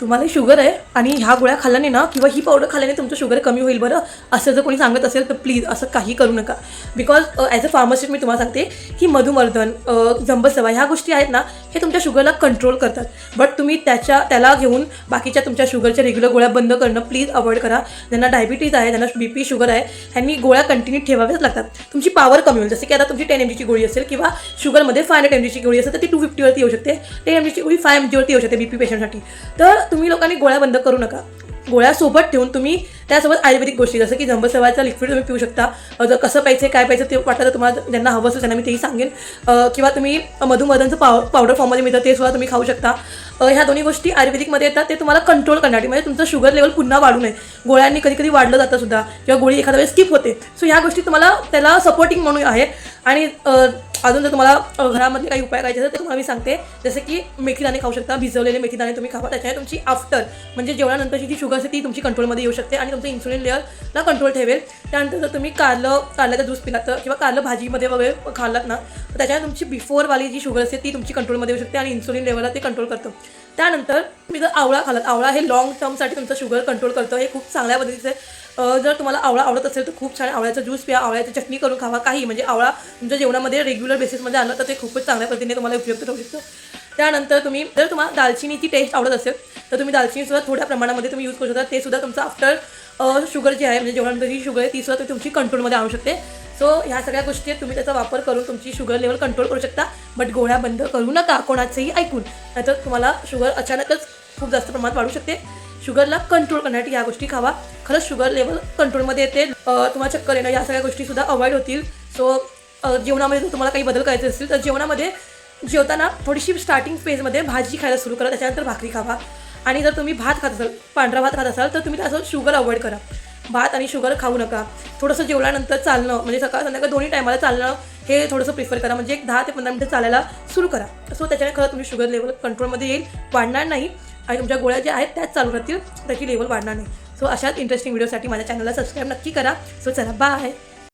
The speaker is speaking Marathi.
तुम्हाला शुगर आहे आणि ह्या गोळ्या खाल्ल्याने ना किंवा ही पावडर खाल्ल्याने तुमचं शुगर कमी होईल बरं. असं जर कोणी सांगत असेल तर प्लीज असं काही करू नका. बिकॉज ॲज अ फार्मासिस्ट मी तुम्हाला सांगते की मधुमर्दन जंबसवा ह्या गोष्टी आहेत ना हे तुमच्या शुगरला कंट्रोल करतात. बट तुम्ही त्याच्या त्याला घेऊन बाकीच्या तुमच्या शुगरच्या रेग्युलर गोळ्या बंद करणं प्लीज अवॉइड करा. ज्यांना डायबिटीज आहे ज्यांना बी पी शुगर आहे ह्यांनी गोळ्या कंटिन्यू ठेवाव्याच लागतात. तुमची पॉवर कमी होईल. जसे की आता तुमची टेन एम जीची गोळी असेल किंवा शुगरमध्ये फाय हंड्रेड एम जीची गोळी असेल तर ती टू फिफ्टीवरती येऊ शकते. टेन एम जीची गोळी फाय एम जीवरती येऊ शकते बी पी पेशंटसाठी तर तुम्ही लोकांनी गोळ्या बंद करू नका. गोळ्या सोबत ठेवून तुम्ही त्यासोबत आयुर्वेदिक गोष्टी जसं की जंबसवाचं लिक्विड तुम्ही पिऊ शकता. जर कसं पाहिजे काय पाहिजे ते वाटतं तर तुम्हाला ज्यांना हवं असतं त्यांना मी तेही सांगेन. किंवा तुम्ही मधुमधनचं पाव पावडर फॉर्ममध्ये मिळतं ते सुद्धा तुम्ही खाऊ शकता. ह्या दोन्ही गोष्टी आयुर्वेदिकमध्ये येतात ते तुम्हाला कंट्रोल करण्यासाठी म्हणजे तुमचं शुगर लेवल पुन्हा वाढू नये. गोळ्यांनी कधी कधी वाढलं जातं सुद्धा किंवा गोळी एखाद्या वेळेस स्किप होते. सो ह्या गोष्टी तुम्हाला त्याला सपोर्टिंग म्हणून आहे. आणि अजून जर तुम्हाला घरामध्ये काही उपाय करायचे असेल तर तुम्हाला मी सांगते. जसं की मेथीदाणे खाऊ शकता भिजवलेले मेथीदाणे तुम्ही खावा. त्याच्याने तुमची आफ्टर म्हणजे जेवणानंतरची जी शुगर असते ती तुमची कंट्रोलमध्ये येऊ शकते. आणि तुमचं इन्सुलिन लेअरला कंट्रोल ठेवेल. त्यानंतर जर तुम्ही कारलं कारल्याचा ज्यूस पिलात तर किंवा कारलं भाजीमध्ये वगैरे खाल्लात ना तर त्याच्याने तुमची बिफोरवाली जी शुगर असते ती तुमची कंट्रोलमध्ये येऊ शकते आणि इन्सुलिन लेवलला ते कंट्रोल करतं. त्यानंतर तुम्ही जर आवळा खालात आवळा हे लॉंग टर्मसाठी तुमचं शुगर कंट्रोल करतं. हे खूप चांगल्या पद्धतीचं जर तुम्हाला आवळा आवडत असेल तर खूप छान आवळ्याचा ज्यूस प्या आवळ्याची चटणी करून खावा. काही म्हणजे आवळा तुमच्या जेवणामध्ये रेग्युलर बेसिसमध्ये आणलं तर ते खूपच चांगल्या पद्धतीने तुम्हाला उपयुक्त ठरू शकतं. त्यानंतर तुम्ही जर तुम्हाला दालचिनीची टेस्ट आवडत असेल तर तुम्ही दालचिनीसुद्धा थोड्या प्रमाणामध्ये तुम्ही यूज करू शकता. ते सुद्धा तुमचं आफ्टर शुगर जी आहे म्हणजे जेवणानंतर जी शुगर आहे ती सुद्धा तुमची कंट्रोलमध्ये आणू शकते. सो ह्या सगळ्या गोष्टी आहेत तुम्ही त्याचा वापर करून तुमची शुगर लेवल कंट्रोल करू शकता. बट गोळ्या बंद करू नका कोणाचंही ऐकून. नाहीतर तुम्हाला शुगर अचानकच खूप जास्त प्रमाणात वाढू शकते. शुगरला कंट्रोल करण्यासाठी या गोष्टी खावा. खरंच शुगर लेवल कंट्रोलमध्ये येते. तुम्हाला चक्कर येणं या सगळ्या गोष्टी सुद्धा अवॉइड होतील. सो जेवणामध्ये जर तुम्हाला काही बदल करायचे असतील तर जेवणामध्ये जेवताना थोडीशी स्टार्टिंग फेजमध्ये भाजी खायला सुरू करा. त्याच्यानंतर भाकरी खावा. आणि जर तुम्ही भात खात असाल पांढरा भात खात असाल तर तुम्ही त्याचं शुगर अवॉइड करा. भात आणि शुगर खाऊ नका. थोडंसं जेवल्यानंतर चालणं म्हणजे सकाळ संध्याकाळ दोन्ही टायमाला चालणं हे थोडंसं प्रिफर करा. म्हणजे एक दहा ते पंधरा मिनटं चालायला सुरू करा. सो त्याच्याने खरं तुम्ही शुगर लेवल कंट्रोलमध्ये येईल वाढणार नाही. आणि तुमच्या गोळ्या ज्या आहेत त्याच चालू राहतील त्याची लेवल वाढणार नाही. सो अशाच इंटरेस्टिंग व्हिडिओसाठी माझ्या चॅनलला सबस्क्राईब नक्की करा. सो चला बाय